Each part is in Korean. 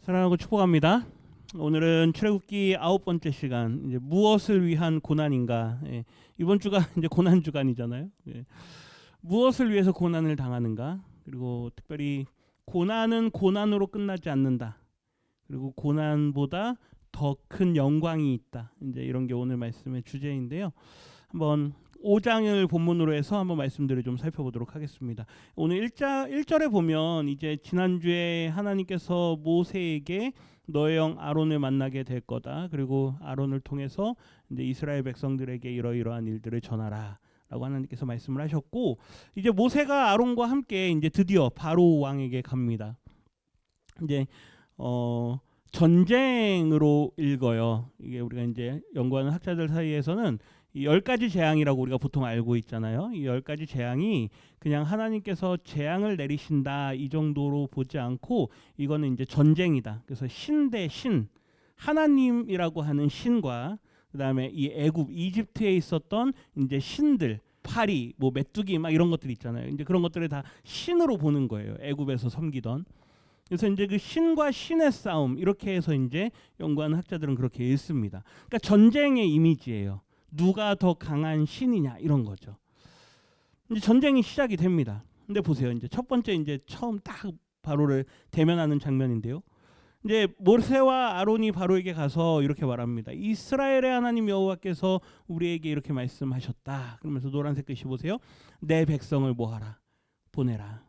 사랑하고 축복합니다. 오늘은 출애굽기 아홉 번째 시간 이제 무엇을 위한 고난인가 예, 이번 주가 이제 고난 주간이잖아요. 예. 무엇을 위해서 고난을 당하는가 그리고 특별히 고난은 고난으로 끝나지 않는다. 그리고 고난보다 더 큰 영광이 있다. 이제 이런 게 오늘 말씀의 주제인데요. 한번 5장을 본문으로 해서 한번 말씀들을 좀 살펴보도록 하겠습니다. 오늘 1자 1절에 보면 이제 지난주에 하나님께서 모세에게 너의 영 아론을 만나게 될 거다. 그리고 아론을 통해서 이제 이스라엘 백성들에게 이러이러한 일들을 전하라. 라고 하나님께서 말씀을 하셨고 이제 모세가 아론과 함께 이제 드디어 바로 왕에게 갑니다. 이제 어 전쟁으로 읽어요. 이게 우리가 이제 연구하는 학자들 사이에서는 이 열 가지 재앙이라고 우리가 보통 알고 있잖아요. 이 열 가지 재앙이 그냥 하나님께서 재앙을 내리신다 이 정도로 보지 않고 이거는 이제 전쟁이다. 그래서 신 대 신, 하나님이라고 하는 신과 그다음에 이 애굽 이집트에 있었던 이제 신들 파리 뭐 메뚜기 막 이런 것들 있잖아요. 이제 그런 것들을 다 신으로 보는 거예요. 애굽에서 섬기던. 그래서 이제 그 신과 신의 싸움 이렇게 해서 이제 연구하는 학자들은 그렇게 읽습니다. 그러니까 전쟁의 이미지예요. 누가 더 강한 신이냐 이런 거죠. 이제 전쟁이 시작이 됩니다. 근데 보세요. 이제 첫 번째 이제 처음 딱 바로를 대면하는 장면인데요. 이제 모세와 아론이 바로에게 가서 이렇게 말합니다. 이스라엘의 하나님 여호와께서 우리에게 이렇게 말씀하셨다. 그러면서 노란색 글씨 보세요. 내 백성을 모아라. 보내라.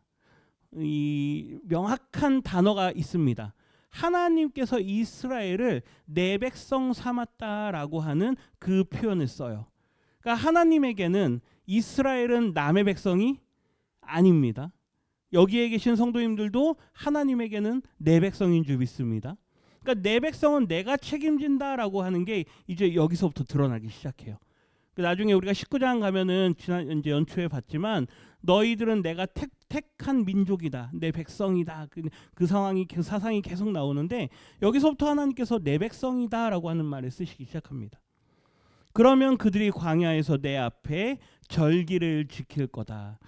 이 명확한 단어가 있습니다. 하나님께서 이스라엘을 내 백성 삼았다라고 하는 그 표현을 써요. 그러니까 하나님에게는 이스라엘은 남의 백성이 아닙니다. 여기에 계신 성도님들도 하나님에게는 내 백성인 줄 믿습니다. 그러니까 내 백성은 내가 책임진다라고 하는 게 이제 여기서부터 드러나기 시작해요. 그 나중에 우리가 19장 가면은 지난 이제 연초에 봤지만 너희들은 내가 택, 택한 민족이다. 내 백성이다. 그, 그 상황이 그 사상이 계속 나오는데 여기서부터 하나님께서 내 백성이다라고 하는 말을 쓰시기 시작합니다. 그러면 그들이 광야에서 내 앞에 절기를 지킬 거다.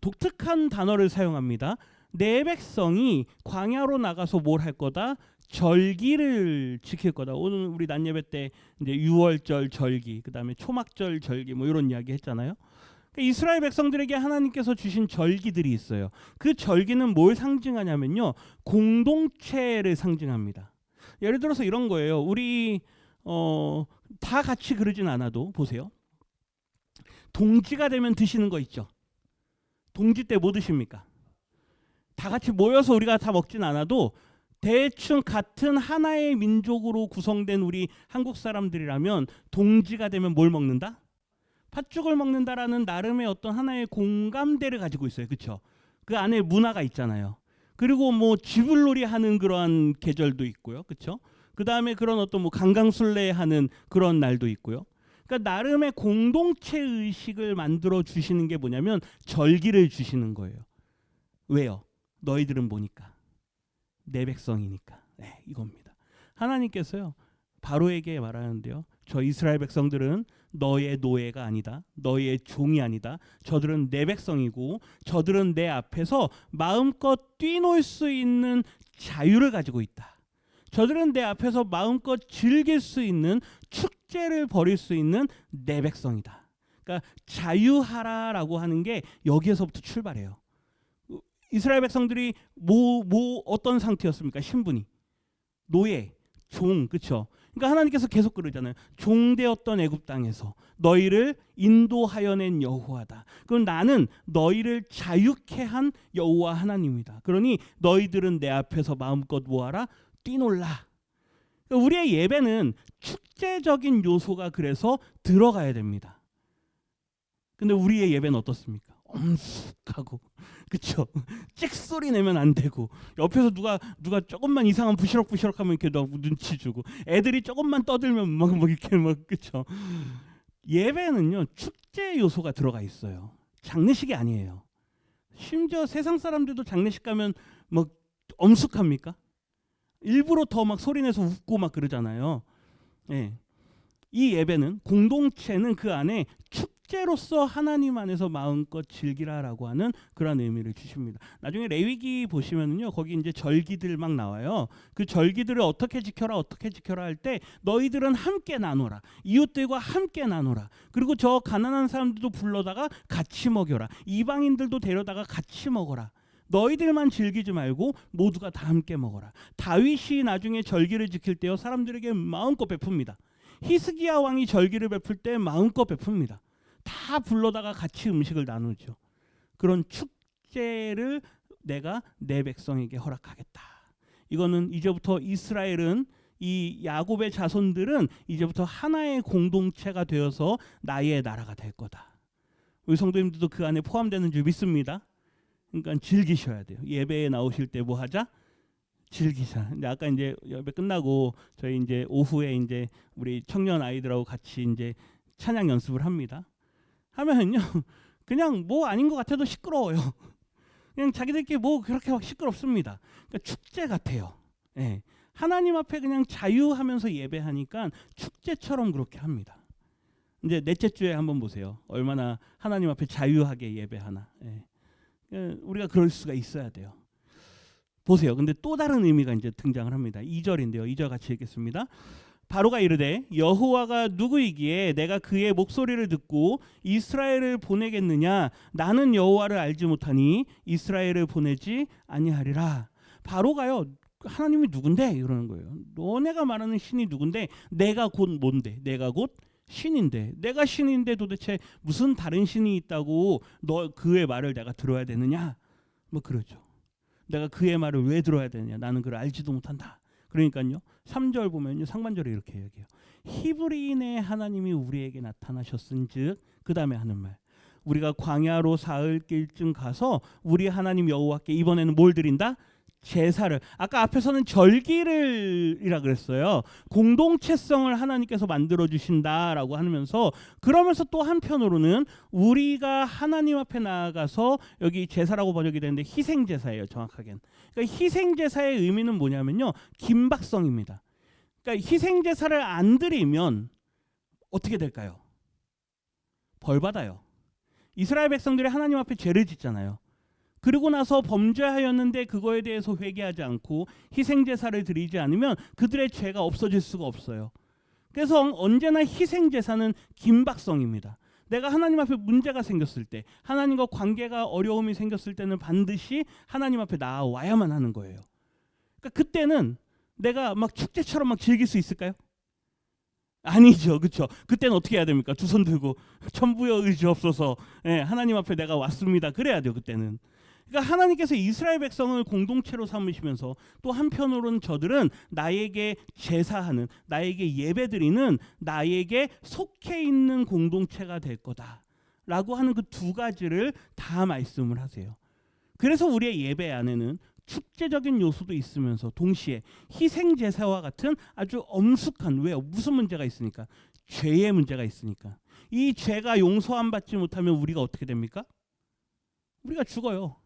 독특한 단어를 사용합니다. 내 백성이 광야로 나가서 뭘 할 거다? 절기를 지킬 거다. 오늘 우리 난예배 때 이제 유월절 절기, 그다음에 초막절 절기 뭐 이런 이야기 했잖아요. 그러니까 이스라엘 백성들에게 하나님께서 주신 절기들이 있어요. 그 절기는 뭘 상징하냐면요. 공동체를 상징합니다. 예를 들어서 이런 거예요. 우리 어, 다 같이 그러진 않아도 보세요. 동지가 되면 드시는 거 있죠. 동지 때 뭐 드십니까? 다 같이 모여서 우리가 다 먹진 않아도 대충 같은 하나의 민족으로 구성된 우리 한국 사람들이라면 동지가 되면 뭘 먹는다? 팥죽을 먹는다라는 나름의 어떤 하나의 공감대를 가지고 있어요. 그렇죠? 그 안에 문화가 있잖아요. 그리고 뭐 쥐불놀이 하는 그러한 계절도 있고요. 그렇죠? 그다음에 그런 어떤 뭐 강강술래 하는 그런 날도 있고요. 그러니까 나름의 공동체 의식을 만들어 주시는 게 뭐냐면 절기를 주시는 거예요. 왜요? 너희들은 뭐니까? 내 백성이니까. 네, 이겁니다. 하나님께서요. 바로에게 말하는데요. 저 이스라엘 백성들은 너의 노예가 아니다. 너의 종이 아니다. 저들은 내 백성이고 저들은 내 앞에서 마음껏 뛰놀 수 있는 자유를 가지고 있다. 저들은 내 앞에서 마음껏 즐길 수 있는 축제를 벌일 수 있는 내 백성이다. 그러니까 자유하라라고 하는 게 여기에서부터 출발해요. 이스라엘 백성들이 뭐, 뭐 어떤 상태였습니까? 신분이 노예, 종, 그렇죠? 그러니까 하나님께서 계속 그러잖아요. 종되었던 애굽 땅에서 너희를 인도하여 낸 여호와다. 그럼 나는 너희를 자유케 한 여호와 하나님이다. 그러니 너희들은 내 앞에서 마음껏 모아라 뛰놀라. 그러니까 우리의 예배는 축제적인 요소가 그래서 들어가야 됩니다. 근데 우리의 예배는 어떻습니까? 엄숙하고. 그쵸? 찍소리 내면 안 되고. 옆에서 누가 누가 조금만 이상한 부시럭부시럭하면 이렇게 너 눈치 주고. 애들이 조금만 떠들면 막, 막 이렇게 막 그쵸? 예배는요 축제 요소가 들어가 있어요. 장례식이 아니에요. 심지어 세상 사람들도 장례식 가면 뭐 엄숙합니까? 일부러 더 막 소리내서 웃고 막 그러잖아요. 예. 이 예배는 공동체는 그 안에 축 축제로서 하나님 안에서 마음껏 즐기라라고 하는 그런 의미를 주십니다. 나중에 레위기 보시면은요 거기 이제 절기들 막 나와요. 그 절기들을 어떻게 지켜라 어떻게 지켜라 할 때 너희들은 함께 나눠라 이웃들과 함께 나눠라 그리고 저 가난한 사람들도 불러다가 같이 먹여라 이방인들도 데려다가 같이 먹어라. 너희들만 즐기지 말고 모두가 다 함께 먹어라. 다윗이 나중에 절기를 지킬 때요 사람들에게 마음껏 베풉니다. 히스기야 왕이 절기를 베풀 때 마음껏 베풉니다. 다 불러다가 같이 음식을 나누죠. 그런 축제를 내가 내 백성에게 허락하겠다. 이거는 이제부터 이스라엘은 이 야곱의 자손들은 이제부터 하나의 공동체가 되어서 나의 나라가 될 거다. 우리 성도님들도 그 안에 포함되는 줄 믿습니다. 그러니까 즐기셔야 돼요. 예배에 나오실 때 뭐 하자? 즐기자. 근데 아까 이제 예배 끝나고 저희 이제 오후에 이제 우리 청년 아이들하고 같이 이제 찬양 연습을 합니다. 하면은요, 그냥 뭐 아닌 것 같아도 시끄러워요. 그냥 자기들끼리 뭐 그렇게 막 시끄럽습니다. 그러니까 축제 같아요. 예. 하나님 앞에 그냥 자유하면서 예배하니까 축제처럼 그렇게 합니다. 이제 넷째 주에 한번 보세요. 얼마나 하나님 앞에 자유하게 예배하나. 예. 예, 우리가 그럴 수가 있어야 돼요. 보세요. 근데 또 다른 의미가 이제 등장을 합니다. 2절인데요. 2절 같이 읽겠습니다. 바로가 이르되 여호와가 누구이기에 내가 그의 목소리를 듣고 이스라엘을 보내겠느냐 나는 여호와를 알지 못하니 이스라엘을 보내지 아니하리라. 바로가요. 하나님이 누군데 이러는 거예요. 너네가 말하는 신이 누군데 내가 곧 뭔데? 내가 곧 신인데 내가 신인데 도대체 무슨 다른 신이 있다고 너 그의 말을 내가 들어야 되느냐? 뭐 그러죠. 내가 그의 말을 왜 들어야 되느냐? 나는 그를 알지도 못한다. 그러니까요. 3절 보면요. 상반절에 이렇게 얘기해요. 히브리인의 하나님이 우리에게 나타나셨은즉 그다음에 하는 말. 우리가 광야로 사흘 길쯤 가서 우리 하나님 여호와께 이번에는 뭘 드린다? 제사를 아까 앞에서는 절기를이라 그랬어요. 공동체성을 하나님께서 만들어 주신다라고 하면서 그러면서 또 한편으로는 우리가 하나님 앞에 나아가서 여기 제사라고 번역이 되는데 희생 제사예요, 정확하게는. 그러니까 희생 제사의 의미는 뭐냐면요. 긴박성입니다. 그러니까 희생 제사를 안 드리면 어떻게 될까요? 벌 받아요. 이스라엘 백성들이 하나님 앞에 죄를 짓잖아요. 그리고 나서 범죄하였는데 그거에 대해서 회개하지 않고 희생 제사를 드리지 않으면 그들의 죄가 없어질 수가 없어요. 그래서 언제나 희생 제사는 긴박성입니다. 내가 하나님 앞에 문제가 생겼을 때, 하나님과 관계가 어려움이 생겼을 때는 반드시 하나님 앞에 나와야만 하는 거예요. 그러니까 그때는 내가 막 축제처럼 막 즐길 수 있을까요? 아니죠, 그렇죠. 그때는 어떻게 해야 됩니까? 두 손 들고 천부여 의지 없어서 예, 하나님 앞에 내가 왔습니다. 그래야 돼요, 그때는. 그러니까 하나님께서 이스라엘 백성을 공동체로 삼으시면서 또 한편으로는 저들은 나에게 제사하는 나에게 예배드리는 나에게 속해 있는 공동체가 될 거다라고 하는 그 두 가지를 다 말씀을 하세요. 그래서 우리의 예배 안에는 축제적인 요소도 있으면서 동시에 희생 제사와 같은 아주 엄숙한 왜요? 무슨 문제가 있으니까 죄의 문제가 있으니까 이 죄가 용서 안 받지 못하면 우리가 어떻게 됩니까? 우리가 죽어요.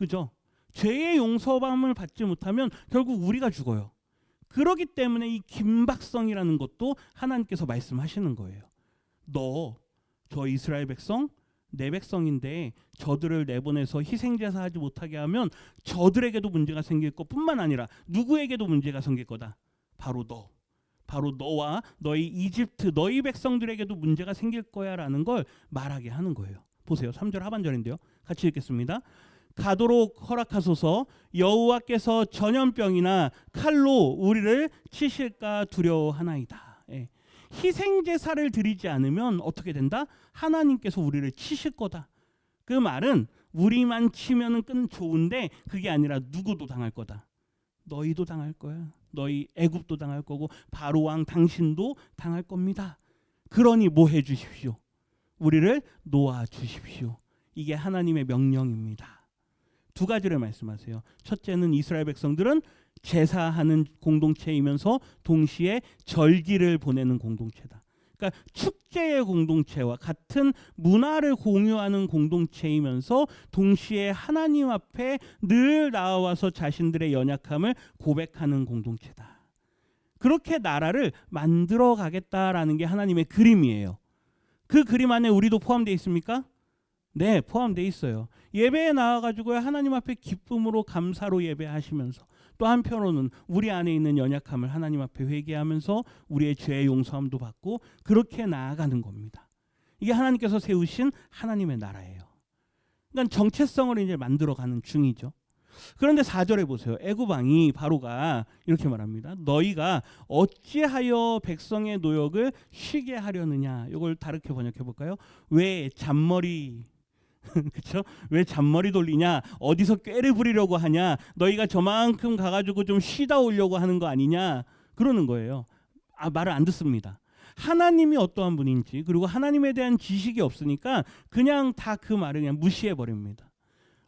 그죠? 죄의 용서함을 받지 못하면 결국 우리가 죽어요. 그러기 때문에 이 긴박성이라는 것도 하나님께서 말씀하시는 거예요. 너 저 이스라엘 백성 내 백성인데 저들을 내보내서 희생제사 하지 못하게 하면 저들에게도 문제가 생길 것 뿐만 아니라 누구에게도 문제가 생길 거다. 바로 너. 바로 너와 너희 이집트 너희 백성들에게도 문제가 생길 거야 라는 걸 말하게 하는 거예요. 보세요. 3절 하반절인데요. 같이 읽겠습니다. 가도록 허락하소서 여호와께서 전염병이나 칼로 우리를 치실까 두려워하나이다. 예. 희생 제사를 드리지 않으면 어떻게 된다? 하나님께서 우리를 치실 거다. 그 말은 우리만 치면은 끈 좋은데 그게 아니라 누구도 당할 거다. 너희도 당할 거야. 너희 애굽도 당할 거고 바로 왕 당신도 당할 겁니다. 그러니 뭐 해 주십시오. 우리를 놓아 주십시오. 이게 하나님의 명령입니다. 두 가지를 말씀하세요. 첫째는 이스라엘 백성들은 제사하는 공동체이면서 동시에 절기를 보내는 공동체다. 그러니까 축제의 공동체와 같은 문화를 공유하는 공동체이면서 동시에 하나님 앞에 늘 나와서 자신들의 연약함을 고백하는 공동체다. 그렇게 나라를 만들어 가겠다라는 게 하나님의 그림이에요. 그 그림 안에 우리도 포함되어 있습니까? 네, 포함되어 있어요. 예배에 나와 가지고 하나님 앞에 기쁨으로 감사로 예배하시면서 또 한편으로는 우리 안에 있는 연약함을 하나님 앞에 회개하면서 우리의 죄 용서함도 받고 그렇게 나아가는 겁니다. 이게 하나님께서 세우신 하나님의 나라예요. 그러니까 정체성을 이제 만들어가는 중이죠. 그런데 4절에 보세요. 애굽왕이 바로가 이렇게 말합니다. 너희가 어찌하여 백성의 노역을 쉬게 하려느냐. 이걸 다르게 번역해 볼까요? 왜 잔머리 그렇죠? 왜 잔머리 돌리냐? 어디서 꾀를 부리려고 하냐? 너희가 저만큼 가가지고 좀 쉬다 오려고 하는 거 아니냐? 그러는 거예요. 아 말을 안 듣습니다. 하나님이 어떠한 분인지 그리고 하나님에 대한 지식이 없으니까 그냥 다 그 말을 그냥 무시해 버립니다.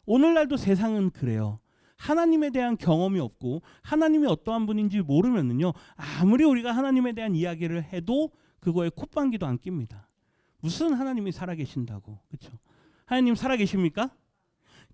오늘날도 세상은 그래요. 하나님에 대한 경험이 없고 하나님이 어떠한 분인지 모르면은요 아무리 우리가 하나님에 대한 이야기를 해도 그거에 콧방귀도 안 낍니다. 무슨 하나님이 살아계신다고 그렇죠? 하나님 살아계십니까?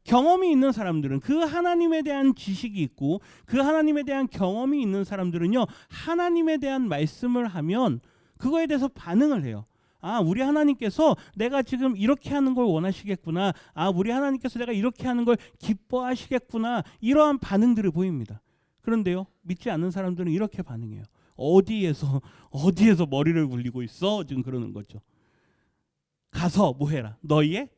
경험이 있는 사람들은 그 하나님에 대한 지식이 있고 그 하나님에 대한 경험이 있는 사람들은요 하나님에 대한 말씀을 하면 그거에 대해서 반응을 해요. 아, 우리 하나님께서 내가 지금 이렇게 하는 걸 원하시겠구나. 아, 우리 하나님께서 내가 이렇게 하는 걸 기뻐하시겠구나. 이러한 반응들을 보입니다. 그런데요, 믿지 않는 사람들은 이렇게 반응해요. 어디에서 어디에서 머리를 굴리고 있어? 지금 그러는 거죠. 가서 뭐 해라? 너희의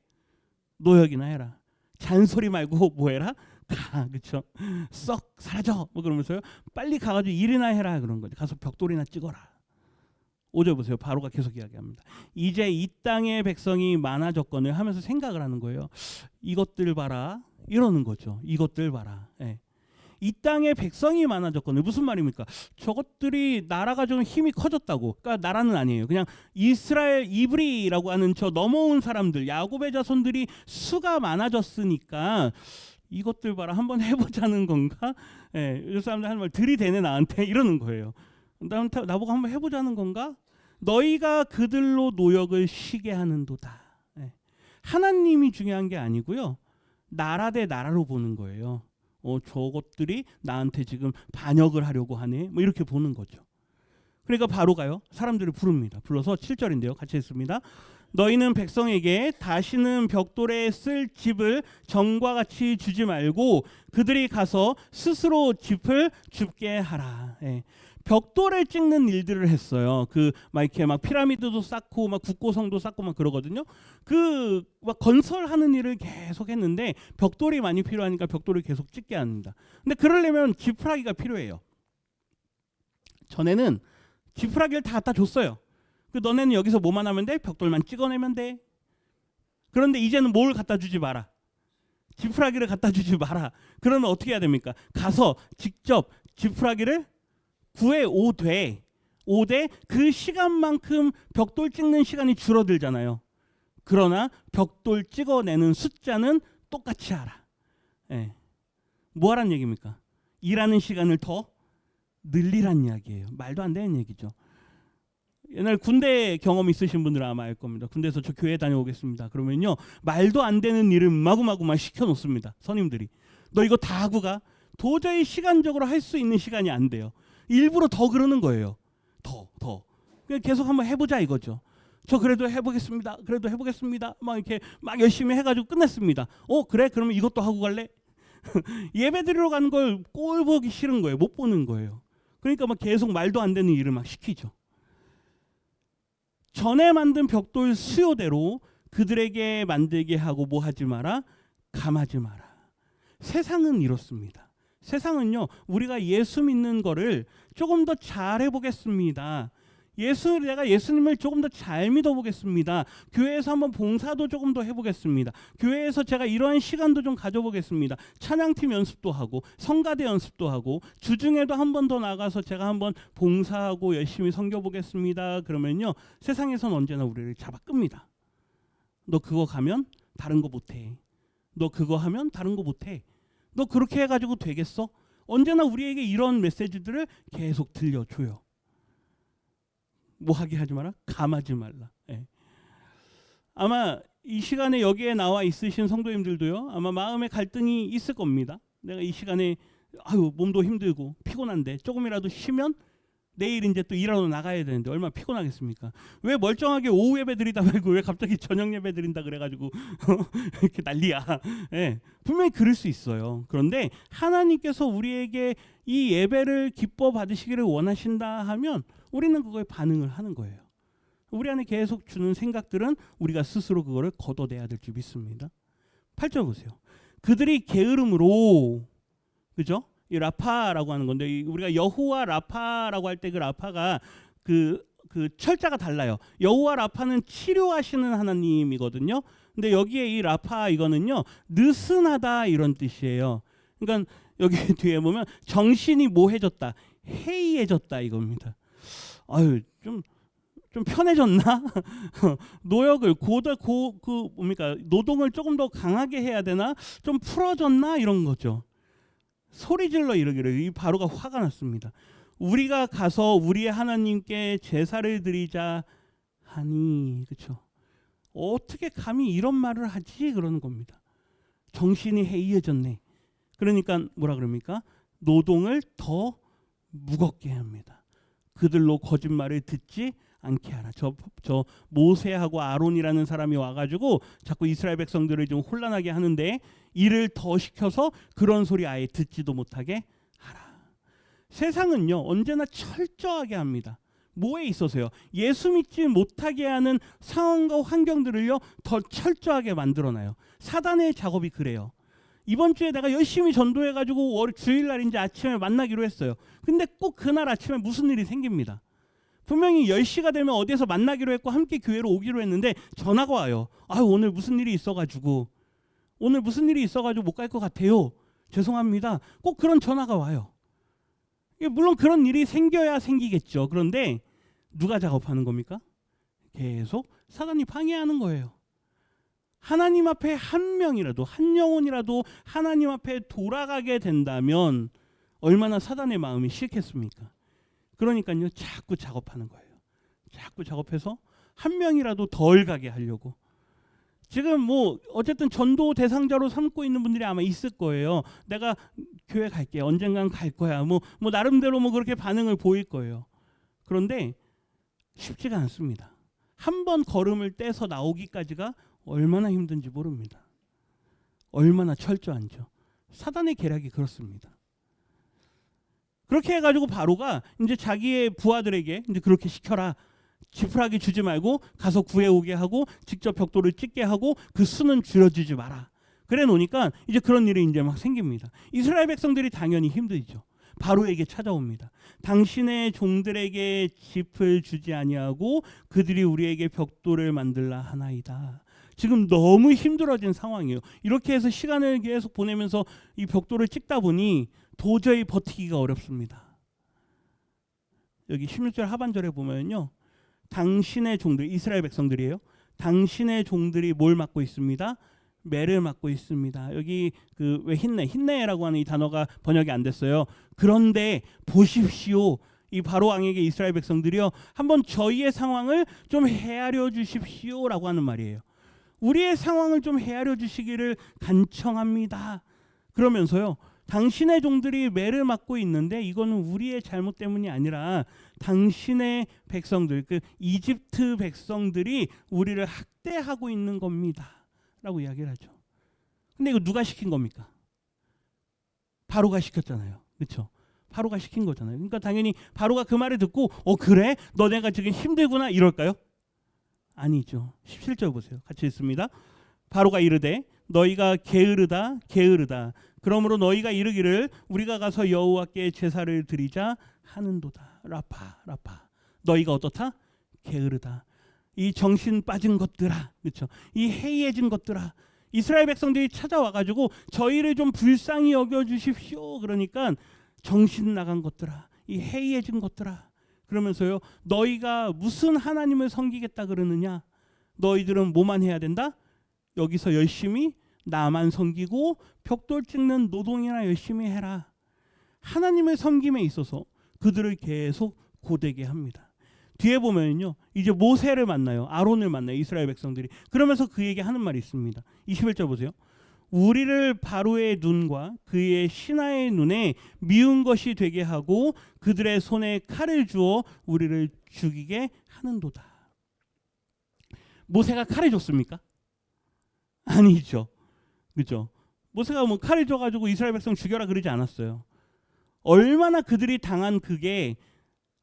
노역이나 해라. 잔소리 말고 뭐 해라? 가, 그렇죠? 썩 사라져. 뭐 그러면서요. 빨리 가가지고 일이나 해라 그런 거죠. 가서 벽돌이나 찍어라. 오절 보세요. 바로가 계속 이야기합니다. 이제 이 땅의 백성이 많아졌거늘 하면서 생각을 하는 거예요. 이것들 봐라. 이러는 거죠. 이것들 봐라. 예. 이 땅의 백성이 많아졌거늘 무슨 말입니까? 저것들이 나라가 좀 힘이 커졌다고. 그러니까 나라는 아니에요. 그냥 이스라엘 이브리라고 하는 저 넘어온 사람들, 야곱의 자손들이 수가 많아졌으니까 이것들 봐라. 한번 해보자는 건가? 예, 이 사람들 하는 말 들이대네 나한테 이러는 거예요. 나한테 나보고 한번 해보자는 건가? 너희가 그들로 노역을 쉬게 하는도다. 예. 하나님이 중요한 게 아니고요. 나라 대 나라로 보는 거예요. 어, 저것들이 나한테 지금 반역을 하려고 하네. 뭐 이렇게 보는 거죠. 그러니까 바로 가요. 사람들을 부릅니다. 불러서 7절인데요. 같이 했습니다. 너희는 백성에게 다시는 벽돌에 쓸 집을 정과 같이 주지 말고 그들이 가서 스스로 집을 줍게 하라. 예. 벽돌을 찍는 일들을 했어요. 그 막 이렇게 막 피라미드도 쌓고 막 국고성도 쌓고 막 그러거든요. 그 막 건설하는 일을 계속 했는데 벽돌이 많이 필요하니까 벽돌을 계속 찍게 합니다. 근데 그러려면 지푸라기가 필요해요. 전에는 지푸라기를 다 갖다 줬어요. 그 너네는 여기서 뭐만 하면 돼? 벽돌만 찍어내면 돼. 그런데 이제는 뭘 갖다 주지 마라. 지푸라기를 갖다 주지 마라. 그러면 어떻게 해야 됩니까? 가서 직접 지푸라기를 구해 오되 오되 그 시간만큼 벽돌 찍는 시간이 줄어들잖아요. 그러나 벽돌 찍어내는 숫자는 똑같이 하라. 예. 뭐 하란 얘기입니까? 일하는 시간을 더 늘리란 이야기예요. 말도 안 되는 얘기죠. 옛날 군대 경험 있으신 분들은 아마 알 겁니다. 군대에서 저 교회 다녀오겠습니다. 그러면요 말도 안 되는 일을 마구마구만 시켜놓습니다. 선임들이 너 이거 다 하고 가. 도저히 시간적으로 할 수 있는 시간이 안 돼요. 일부러 더 그러는 거예요. 더 더. 그냥 계속 한번 해보자 이거죠. 저 그래도 해보겠습니다. 그래도 해보겠습니다. 막 이렇게 막 열심히 해가지고 끝냈습니다. 어 그래? 그러면 이것도 하고 갈래? 예배 드리러 가는 걸 꼴 보기 싫은 거예요. 못 보는 거예요. 그러니까 막 계속 말도 안 되는 일을 막 시키죠. 전에 만든 벽돌 수요대로 그들에게 만들게 하고 뭐 하지 마라 감하지 마라. 세상은 이렇습니다. 세상은요 우리가 예수 믿는 거를 조금 더 잘 해보겠습니다. 예수 내가 예수님을 조금 더 잘 믿어보겠습니다. 교회에서 한번 봉사도 조금 더 해보겠습니다. 교회에서 제가 이러한 시간도 좀 가져보겠습니다. 찬양팀 연습도 하고 성가대 연습도 하고 주중에도 한 번 더 나가서 제가 한번 봉사하고 열심히 섬겨보겠습니다. 그러면요 세상에선 언제나 우리를 잡아 끕니다. 너 그거 가면 다른 거 못해. 너 그거 하면 다른 거 못해. 너 그렇게 해가지고 되겠어? 언제나 우리에게 이런 메시지들을 계속 들려줘요. 뭐 하게 하지 마라. 감하지 말라. 예. 아마 이 시간에 여기에 나와 있으신 성도님들도요. 아마 마음의 갈등이 있을 겁니다. 내가 이 시간에 아유 몸도 힘들고 피곤한데 조금이라도 쉬면 내일 이제 또 일하러 나가야 되는데 얼마나 피곤하겠습니까? 왜 멀쩡하게 오후 예배 드리다 말고 왜 갑자기 저녁 예배 드린다 그래가지고 이렇게 난리야. 예, 분명히 그럴 수 있어요. 그런데 하나님께서 우리에게 이 예배를 기뻐 받으시기를 원하신다 하면 우리는 그거에 반응을 하는 거예요. 우리 안에 계속 주는 생각들은 우리가 스스로 그거를 걷어내야 될 줄 믿습니다. 8절 보세요. 그들이 게으름으로 그죠? 이 라파라고 하는 건데 이 우리가 여호와 라파라고 할 때 그 라파가 그그 철자가 달라요. 여호와 라파는 치료하시는 하나님이거든요. 근데 여기에 이 라파 이거는요 느슨하다 이런 뜻이에요. 그러니까 여기 뒤에 보면 정신이 모해졌다, 해이해졌다 이겁니다. 아유 좀좀 편해졌나? 노역을 고다 고그 뭡니까 노동을 조금 더 강하게 해야 되나? 좀 풀어졌나 이런 거죠. 소리 질러 이러기를 이 바로가 화가 났습니다. 우리가 가서 우리의 하나님께 제사를 드리자 하니 그렇죠. 어떻게 감히 이런 말을 하지 그러는 겁니다. 정신이 해이해졌네. 그러니까 뭐라 그럽니까? 노동을 더 무겁게 합니다. 그들로 거짓말을 듣지 않게 하라. 저, 저 모세하고 아론이라는 사람이 와가지고 자꾸 이스라엘 백성들을 좀 혼란하게 하는데 일을 더 시켜서 그런 소리 아예 듣지도 못하게 하라. 세상은요 언제나 철저하게 합니다. 뭐에 있어서요? 예수 믿지 못하게 하는 상황과 환경들을요 더 철저하게 만들어놔요. 사단의 작업이 그래요. 이번 주에 내가 열심히 전도해가지고 월 주일날 이제 아침에 만나기로 했어요. 근데 꼭 그날 아침에 무슨 일이 생깁니다. 분명히 10시가 되면 어디에서 만나기로 했고 함께 교회로 오기로 했는데 전화가 와요. 아 오늘 무슨 일이 있어가지고 오늘 무슨 일이 있어가지고 못 갈 것 같아요. 죄송합니다. 꼭 그런 전화가 와요. 물론 그런 일이 생겨야 생기겠죠. 그런데 누가 작업하는 겁니까? 계속 사단이 방해하는 거예요. 하나님 앞에 한 명이라도 한 영혼이라도 하나님 앞에 돌아가게 된다면 얼마나 사단의 마음이 싫겠습니까? 그러니까요 자꾸 작업하는 거예요. 자꾸 작업해서 한 명이라도 덜 가게 하려고. 지금 뭐 어쨌든 전도 대상자로 삼고 있는 분들이 아마 있을 거예요. 내가 교회 갈게. 언젠간 갈 거야. 뭐, 뭐 나름대로 뭐 그렇게 반응을 보일 거예요. 그런데 쉽지가 않습니다. 한 번 걸음을 떼서 나오기까지가 얼마나 힘든지 모릅니다. 얼마나 철저한죠. 사단의 계략이 그렇습니다. 그렇게 해가지고 바로가 이제 자기의 부하들에게 이제 그렇게 시켜라. 지푸라기 주지 말고 가서 구해오게 하고 직접 벽돌을 찍게 하고 그 수는 줄여주지 마라. 그래 놓으니까 이제 그런 일이 이제 막 생깁니다. 이스라엘 백성들이 당연히 힘들죠. 바로에게 찾아옵니다. 당신의 종들에게 짚을 주지 아니하고 그들이 우리에게 벽돌을 만들라 하나이다. 지금 너무 힘들어진 상황이에요. 이렇게 해서 시간을 계속 보내면서 이 벽돌을 찍다 보니 도저히 버티기가 어렵습니다. 여기 16절 하반절에 보면요. 당신의 종들 이스라엘 백성들이에요. 당신의 종들이 뭘 맡고 있습니다. 매를 맡고 있습니다. 여기 그왜 흰내 흰내라고 하는 이 단어가 번역이 안 됐어요. 그런데 보십시오. 이 바로 왕에게 이스라엘 백성들이요. 한번 저희의 상황을 좀 헤아려 주십시오라고 하는 말이에요. 우리의 상황을 좀 헤아려 주시기를 간청합니다. 그러면서요. 당신의 종들이 매를 맡고 있는데 이거는 우리의 잘못 때문이 아니라 당신의 백성들 그 이집트 백성들이 우리를 학대하고 있는 겁니다라고 이야기를 하죠. 근데 이거 누가 시킨 겁니까? 바로가 시켰잖아요. 그렇죠? 바로가 시킨 거잖아요. 그러니까 당연히 바로가 그 말을 듣고 어 그래? 너네가 지금 힘들구나 이럴까요? 아니죠. 17절 보세요. 같이 읽습니다. 바로가 이르되 너희가 게으르다 게으르다 그러므로 너희가 이르기를 우리가 가서 여호와께 제사를 드리자 하는도다. 라파 라파. 너희가 어떻다? 게으르다. 이 정신 빠진 것들아. 그렇죠 이 해이해진 것들아. 이스라엘 백성들이 찾아와 가지고 저희를 좀 불쌍히 여겨 주십시오. 그러니까 정신 나간 것들아. 이 해이해진 것들아. 그러면서요 너희가 무슨 하나님을 섬기겠다 그러느냐? 너희들은 뭐만 해야 된다? 여기서 열심히 나만 섬기고 벽돌 찍는 노동이나 열심히 해라. 하나님의 섬김에 있어서 그들을 계속 고되게 합니다. 뒤에 보면요. 이제 모세를 만나요. 아론을 만나요. 이스라엘 백성들이. 그러면서 그에게 하는 말이 있습니다. 21절 보세요. 우리를 바로의 눈과 그의 신하의 눈에 미운 것이 되게 하고 그들의 손에 칼을 주어 우리를 죽이게 하는도다. 모세가 칼을 줬습니까? 아니죠. 그죠? 모세가 뭐 칼을 줘가지고 이스라엘 백성 죽여라 그러지 않았어요. 얼마나 그들이 당한 그게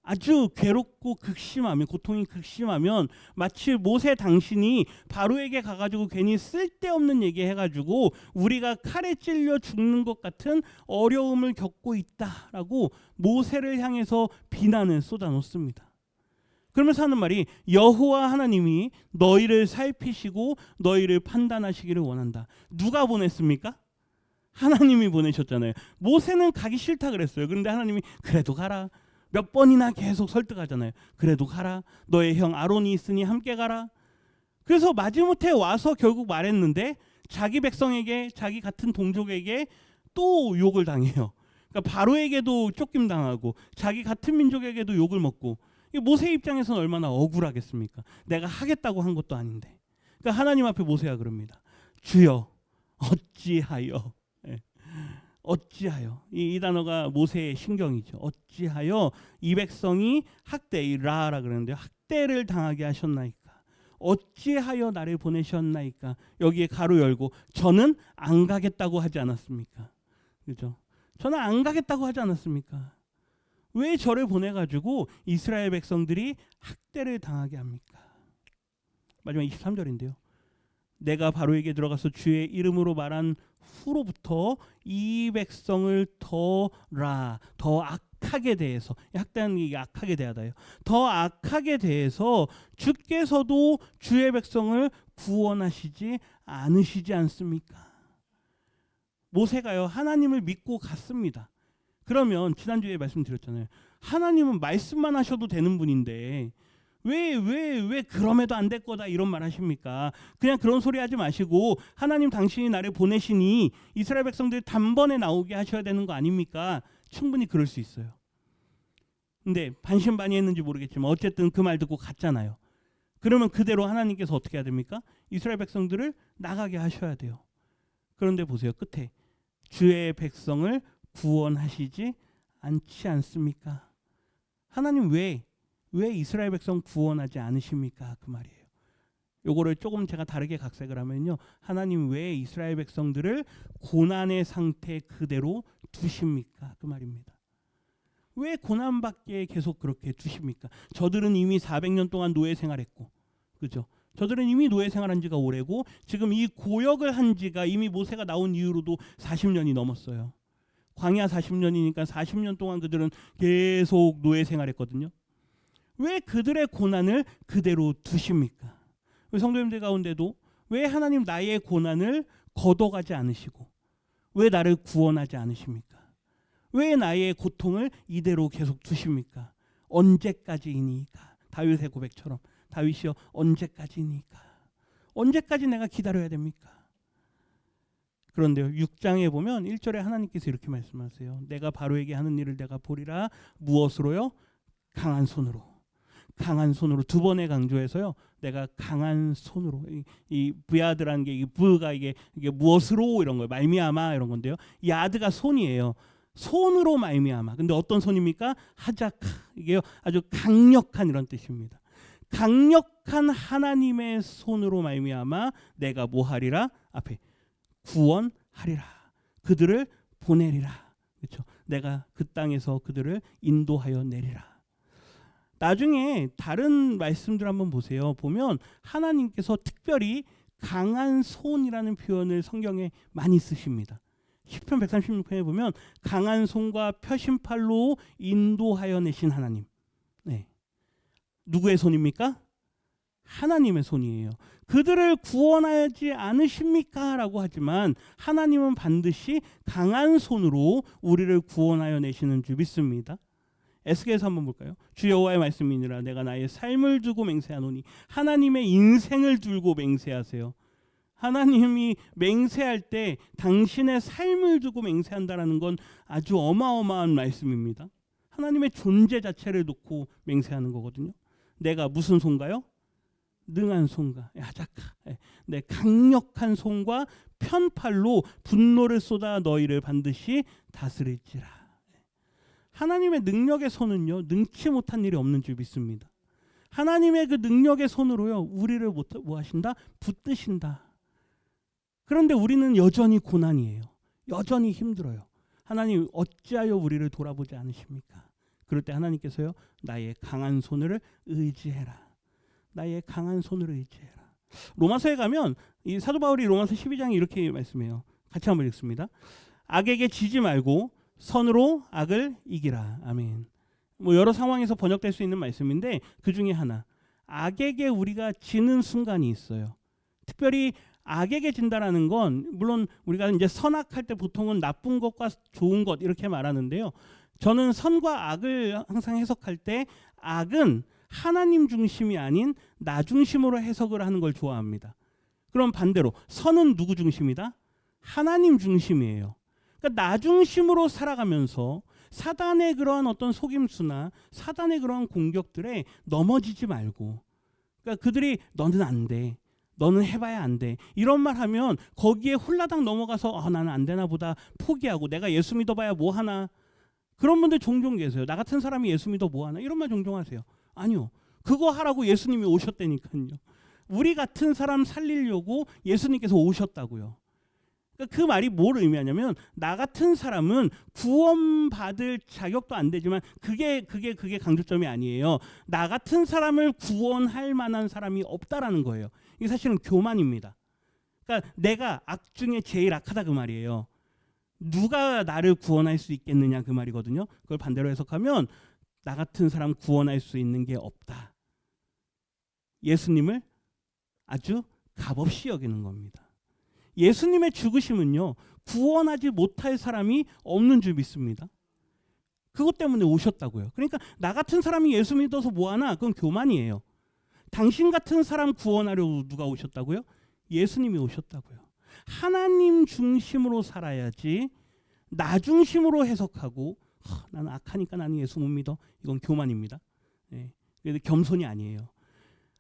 아주 괴롭고 극심하면 고통이 극심하면 마치 모세 당신이 바로에게 가가지고 괜히 쓸데없는 얘기 해가지고 우리가 칼에 찔려 죽는 것 같은 어려움을 겪고 있다라고 모세를 향해서 비난을 쏟아놓습니다. 그러면서 하는 말이 여호와 하나님이 너희를 살피시고 너희를 판단하시기를 원한다. 누가 보냈습니까? 하나님이 보내셨잖아요. 모세는 가기 싫다 그랬어요. 그런데 하나님이 그래도 가라. 몇 번이나 계속 설득하잖아요. 그래도 가라. 너의 형 아론이 있으니 함께 가라. 그래서 마지못해 와서 결국 말했는데 자기 백성에게 자기 같은 동족에게 또 욕을 당해요. 그러니까 바로에게도 쫓김 당하고 자기 같은 민족에게도 욕을 먹고 이 모세 입장에서는 얼마나 억울하겠습니까? 내가 하겠다고 한 것도 아닌데. 그러니까 하나님 앞에 모세가 그럽니다. 주여 어찌하여 예. 어찌하여 이, 이 단어가 모세의 신경이죠. 어찌하여 이 백성이 학대 이 라라 그러는데 학대를 당하게 하셨나이까? 어찌하여 나를 보내셨나이까? 여기에 가로 열고 저는 안 가겠다고 하지 않았습니까? 그죠? 저는 안 가겠다고 하지 않았습니까? 왜 저를 보내가지고 이스라엘 백성들이 학대를 당하게 합니까? 마지막 23절인데요. 내가 바로에게 들어가서 주의 이름으로 말한 후로부터 이 백성을 더라 더 악하게 대해서 학대하는 게 악하게 대하다요. 더 악하게 대해서 주께서도 주의 백성을 구원하시지 않으시지 않습니까? 모세가요 하나님을 믿고 갔습니다. 그러면 지난주에 말씀드렸잖아요. 하나님은 말씀만 하셔도 되는 분인데 왜 왜 왜 그럼에도 안 될 거다 이런 말 하십니까? 그냥 그런 소리 하지 마시고 하나님 당신이 나를 보내시니 이스라엘 백성들이 단번에 나오게 하셔야 되는 거 아닙니까? 충분히 그럴 수 있어요. 근데 반신반의했는지 모르겠지만 어쨌든 그 말 듣고 갔잖아요. 그러면 그대로 하나님께서 어떻게 해야 됩니까? 이스라엘 백성들을 나가게 하셔야 돼요. 그런데 보세요. 끝에 주의 백성을 구원하시지 않지 않습니까? 하나님 왜, 왜 이스라엘 백성 구원하지 않으십니까? 그 말이에요. 요거를 조금 제가 다르게 각색을 하면요. 하나님 왜 이스라엘 백성들을 고난의 상태 그대로 두십니까? 그 말입니다. 왜 고난받게 계속 그렇게 두십니까? 저들은 이미 400년 동안 노예 생활했고, 그죠? 저들은 이미 노예 생활한 지가 오래고, 지금 이 고역을 한 지가 이미 모세가 나온 이후로도 40년이 넘었어요. 광야 40년이니까 40년 동안 그들은 계속 노예 생활했거든요. 왜 그들의 고난을 그대로 두십니까? 성도님들 가운데도 왜 하나님 나의 고난을 걷어가지 않으시고 왜 나를 구원하지 않으십니까? 왜 나의 고통을 이대로 계속 두십니까? 언제까지이니까 다윗의 고백처럼 다윗이여 언제까지니까 언제까지 내가 기다려야 됩니까? 그런데요. 6장에 보면 1절에 하나님께서 이렇게 말씀하세요. 내가 바로에게 하는 일을 내가 보리라 무엇으로요? 강한 손으로. 강한 손으로 두 번의 강조해서요. 내가 강한 손으로 이, 이 브야드라는 게이 브가 이게 이게 무엇으로 이런 거예요. 말미암아 이런 건데요. 이 아드가 손이에요. 손으로 말미암아. 근데 어떤 손입니까? 하자카. 이게요. 아주 강력한 이런 뜻입니다. 강력한 하나님의 손으로 말미암아 내가 뭐 하리라? 앞에 구원하리라. 그들을 보내리라. 그렇죠? 내가 그 땅에서 그들을 인도하여 내리라. 나중에 다른 말씀들 한번 보세요. 보면 하나님께서 특별히 강한 손이라는 표현을 성경에 많이 쓰십니다. 시편 136편에 보면 강한 손과 표심팔로 인도하여 내신 하나님. 네. 누구의 손입니까? 하나님의 손이에요. 그들을 구원하지 않으십니까? 라고 하지만 하나님은 반드시 강한 손으로 우리를 구원하여 내시는 줄 믿습니다. 에스겔서 한번 볼까요? 주 여호와의 말씀이니라 내가 나의 삶을 두고 맹세하노니 하나님의 인생을 들고 맹세하세요. 하나님이 맹세할 때 당신의 삶을 두고 맹세한다라는 건 아주 어마어마한 말씀입니다. 하나님의 존재 자체를 놓고 맹세하는 거거든요. 내가 무슨 손가요? 능한 손과 야자카, 네, 강력한 손과 편팔로 분노를 쏟아 너희를 반드시 다스릴지라. 하나님의 능력의 손은요 능치 못한 일이 없는 줄 믿습니다. 하나님의 그 능력의 손으로요 우리를 못, 뭐 하신다 붙드신다. 그런데 우리는 여전히 고난이에요. 여전히 힘들어요. 하나님 어찌하여 우리를 돌아보지 않으십니까? 그럴 때 하나님께서요 나의 강한 손을 의지해라. 나의 강한 손을 의지해라. 로마서에 가면 이 사도 바울이 로마서 12장에 이렇게 말씀해요. 같이 한번 읽습니다. 악에게 지지 말고 선으로 악을 이기라. 아멘. 뭐 여러 상황에서 번역될 수 있는 말씀인데 그 중에 하나. 악에게 우리가 지는 순간이 있어요. 특별히 악에게 진다라는 건 물론 우리가 이제 선악할 때 보통은 나쁜 것과 좋은 것 이렇게 말하는데요. 저는 선과 악을 항상 해석할 때 악은 하나님 중심이 아닌 나 중심으로 해석을 하는 걸 좋아합니다. 그럼 반대로 선은 누구 중심이다? 하나님 중심이에요. 그러니까 나 중심으로 살아가면서 사단의 그러한 어떤 속임수나 사단의 그러한 공격들에 넘어지지 말고 그러니까 그들이 너는 안 돼. 너는 해봐야 안 돼. 이런 말 하면 거기에 홀라당 넘어가서 아, 나는 안 되나 보다 포기하고 내가 예수 믿어봐야 뭐 하나. 그런 분들 종종 계세요. 나 같은 사람이 예수 믿어 뭐 하나. 이런 말 종종 하세요. 아니요. 그거 하라고 예수님이 오셨다니까요. 우리 같은 사람 살리려고 예수님께서 오셨다고요. 그러니까 그 말이 뭘 의미하냐면 나 같은 사람은 구원받을 자격도 안 되지만 그게 그게 그게 강조점이 아니에요. 나 같은 사람을 구원할 만한 사람이 없다라는 거예요. 이게 사실은 교만입니다. 그러니까 내가 악 중에 제일 악하다 그 말이에요. 누가 나를 구원할 수 있겠느냐 그 말이거든요. 그걸 반대로 해석하면 나 같은 사람 구원할 수 있는 게 없다. 예수님을 아주 값없이 여기는 겁니다. 예수님의 죽으심은요 구원하지 못할 사람이 없는 줄 믿습니다. 그것 때문에 오셨다고요. 그러니까 나 같은 사람이 예수 믿어서 뭐하나 그건 교만이에요. 당신 같은 사람 구원하려고 누가 오셨다고요? 예수님이 오셨다고요. 하나님 중심으로 살아야지 나 중심으로 해석하고 하, 나는 악하니까 나는 예수 못 믿어. 이건 교만입니다. 예. 그래도 겸손이 아니에요.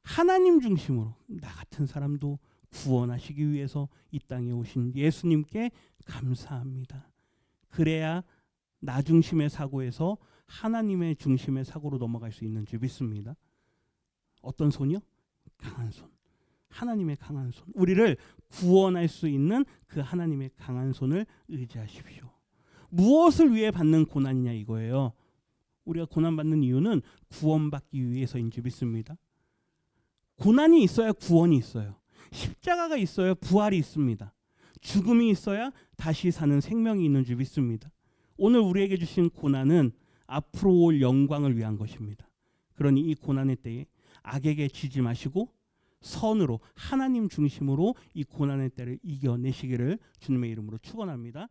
하나님 중심으로 나 같은 사람도 구원하시기 위해서 이 땅에 오신 예수님께 감사합니다. 그래야 나 중심의 사고에서 하나님의 중심의 사고로 넘어갈 수 있는 줄 믿습니다. 어떤 손이요? 강한 손. 하나님의 강한 손. 우리를 구원할 수 있는 그 하나님의 강한 손을 의지하십시오. 무엇을 위해 받는 고난이냐 이거예요. 우리가 고난 받는 이유는 구원받기 위해서인 줄 믿습니다. 고난이 있어야 구원이 있어요. 십자가가 있어야 부활이 있습니다. 죽음이 있어야 다시 사는 생명이 있는 줄 믿습니다. 오늘 우리에게 주신 고난은 앞으로 올 영광을 위한 것입니다. 그러니 이 고난의 때에 악에게 지지 마시고 선으로 하나님 중심으로 이 고난의 때를 이겨내시기를 주님의 이름으로 축원합니다.